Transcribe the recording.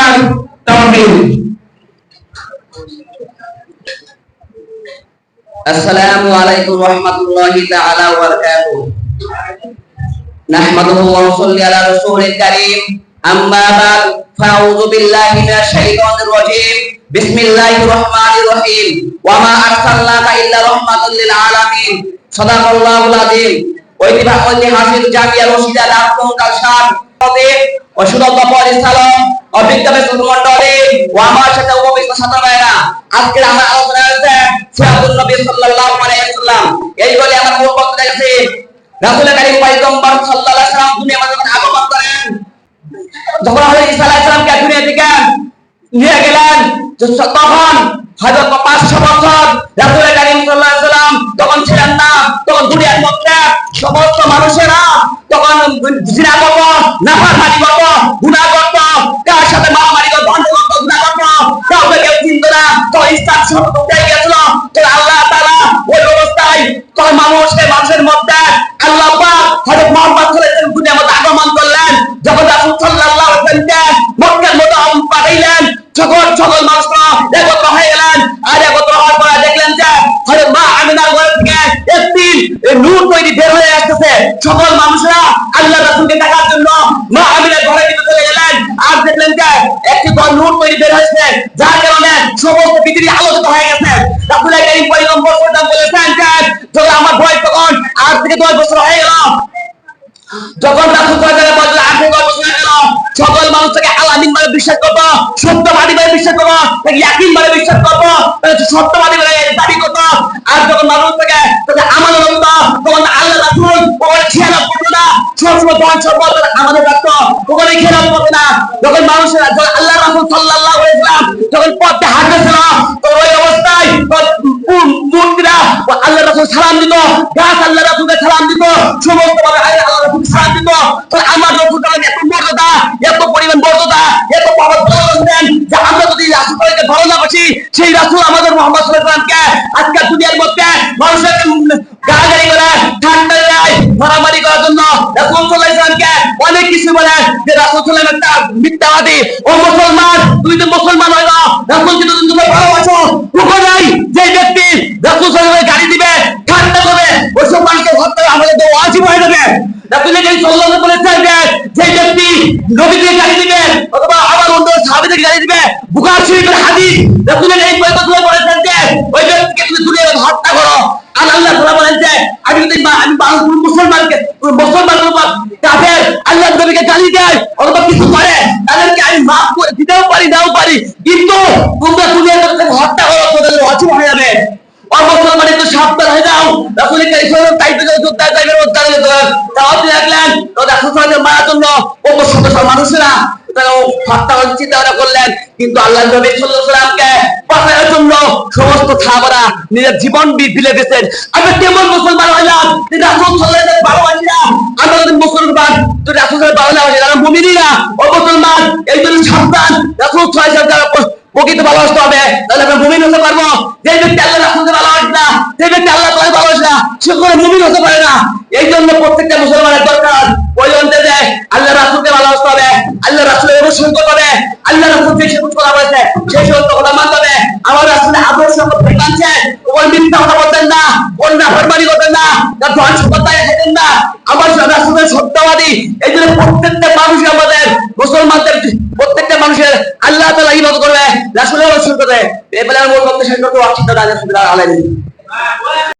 আর রহিম। ওয়া মা আরসালনাকা ইল্লা রাহমাতাল লিল আলামিন। সাদাকাল্লাহুল আযীম। ঐতিহাসিক অভিজ্ঞ আমার সাথে উপবিষ্ট ভাইরা আজকের আমার আলোচনা নবী সাল্লাল্লাহু আলাইহি ওয়াসাল্লাম এই বলে আমার মূল বক্তব্য পয়গম্বর সাল্লাল্লাহু আলাইহি ওয়াসাল্লাম আগমন করেন যখন আলাইহিস সালামকে দুনিয়া থেকে নিয়ে গেলেন তখন হয়তো পাঁচশো বছর সাল্লাল্লাহু আলাইহি ওয়াসাল্লাম তখন ছিলেন না তখন দুনিয়ার মধ্যে সমস্ত মানুষেরা তখন জিনা গুনাহ ইসলাম সব উঠে গেছিল আল্লাহ তাআলা ওই অবস্থায় তো মানুষকে মানুষের মধ্যে আল্লাহ পাক হযরত মুহাম্মদ সাল্লাল্লাহু আগমন করলেন। যখন রাসূল সাল্লাল্লাহু আলাইহি ওয়াসাল্লাম পাঠাইলেন, সকল সকল মানুষরা একত্র হয়ে গেলেন। আর একত্র হওয়ার পরে দেখলেন যে হযরত মা আমিনার ঘর থেকে একটি নূর তৈরি বের হয়ে আসতেছে। সকল মানুষরা আল্লাহ রাসূলকে দেখার জন্য মা আমিনার ঘরে ভিতরে চলে গেলেন। আর দেখলেন যে একটি বড় নূর তৈরি বের হয়েছে, যার যখন আমার বয়স তখন আজ থেকে দশ বছর হয়ে গেল। যখন আলাইহি ওয়াসাল্লাম আঠারো বছর হয়ে গেল। সকল মানুষ থেকে আলামিন মানে বিশ্বাস করব, সত্যবাদী মানে বিশ্বাস করব ইয়াকিন বিশ্বাস করব সত্যবাদী মানে দাবি করব। আর যখন মানুষ থেকে তাকে আমাদের রক্ত তখন আল্লাহ রাসূল ওখানে খেয়াল করতো না। সবসময় ধন সম্পদ আমাদের রক্ত ওখানে খেয়াল করতো না। যখন মানুষেরা আল্লাহ রাসূল সাল্লাল্লাহু আলাইহি যখন পথে হাঁটতেছিল গাছ আল্লাহ রাসূলকে সালাম দিত সমস্ত ভাবে আল্লাহ রাসূল সালাম দিত আমার রাসূল এত মর্যাদা, এত পরিমাণ মর্যাদা, এত পাওয়ার দেন যে আমরা যদি রাসূলকে ভালো না বাসি, সেই রাসূল আমাদের মুহাম্মদ সাল্লাল্লাহু আলাইহি ওয়াসাল্লামকে আজকের দুনিয়ার মধ্যে মানুষের গালাগালি করে ঠান্ডা দেয় মারামারি করার জন্য রাসূল সাল্লাল্লাহু আলাইহি ওয়াসাল্লামকে অনেক কিছু বলে যে রাসূল ওয়াসাল্লাম একটা মিথ্যাবাদী ও মুসলমান। তুই তো মুসলমান হয় না। রাসূল কিন্তু তুমি ভালোবাসো রুকো নাই যে ব্যক্তি রাসূল সাল্লাল্লাহু আলাইহি গালি দিবে ঠান্ডা করবে ওইসব মানুষকে হত্যা আমাদের তো ওয়াজিব হয়ে যাবে রাসূল কারীম সাল্লাল্লাহু আলাইহি বলেছেন যে যে ব্যক্তি তুমি মুসলমানকে মুসলমান আল্লাহ কিছু করে, তাদেরকে আমি করে দিতেও পারি পারি। কিন্তু তোমরা দুনিয়ার মধ্যে হত্যা করো তোদের অচুপ হয়ে যাবে অমুসলমান একটু সাবধান হয়ে যাও রাসূল কারীম হয়ে রাখলেন তো রাসূল সাল্লাল্লাহু মানুষেরা চিন্তা করলেন, কিন্তু আল্লাহ নবী সাল্লাল্লাহু আলাইহি জন্য সমস্ত নিজের জীবন বিলে দিয়েছেন। কেমন মুসলমান হইলাম রাসূল সাল্লাল্লাহু আলাইহি আমরা যদি মুসলমান তো রাসূল সাল্লাল্লাহু আলাইহি ভালোবাসি না মুমিনিনা ও মুসলমান। এই জন্য রাসূল সাল্লাল্লাহু আলাইহি প্রকৃত ভালোবাসতে হবে, তাহলে আমরা মুমিন হতে না। এই জন্য প্রত্যেকটা মুসলমানের দরকার। প্রয়োজন যে আল্লাহ রাসূলকে ভালোবাসতে হবে। আল্লাহ রাসূলের অনুসরণ করতে হবে। আল্লাহ রাসূল যে সমস্ত কথা বলেছে সেই সমস্ত কথা মানতে হবে। আমার রাসূলের আদর্শ মধ্যে মানছে ওই মিথ্যা কথা বলতেন না। অন্য ফরমানি করতেন না। তার ধন সম্পদ খেতেন না। আমার রাসূলের সত্যবাদী। এই জন্য প্রত্যেকটা মানুষ আমাদের, মুসলমানদের প্রত্যেকটা মানুষের আল্লাহ তাআলা ইবাদত করবে রাসূলের অনুসরণ করবে। এবারে মূল বক্তব্য শেষ দাদা আলাইহি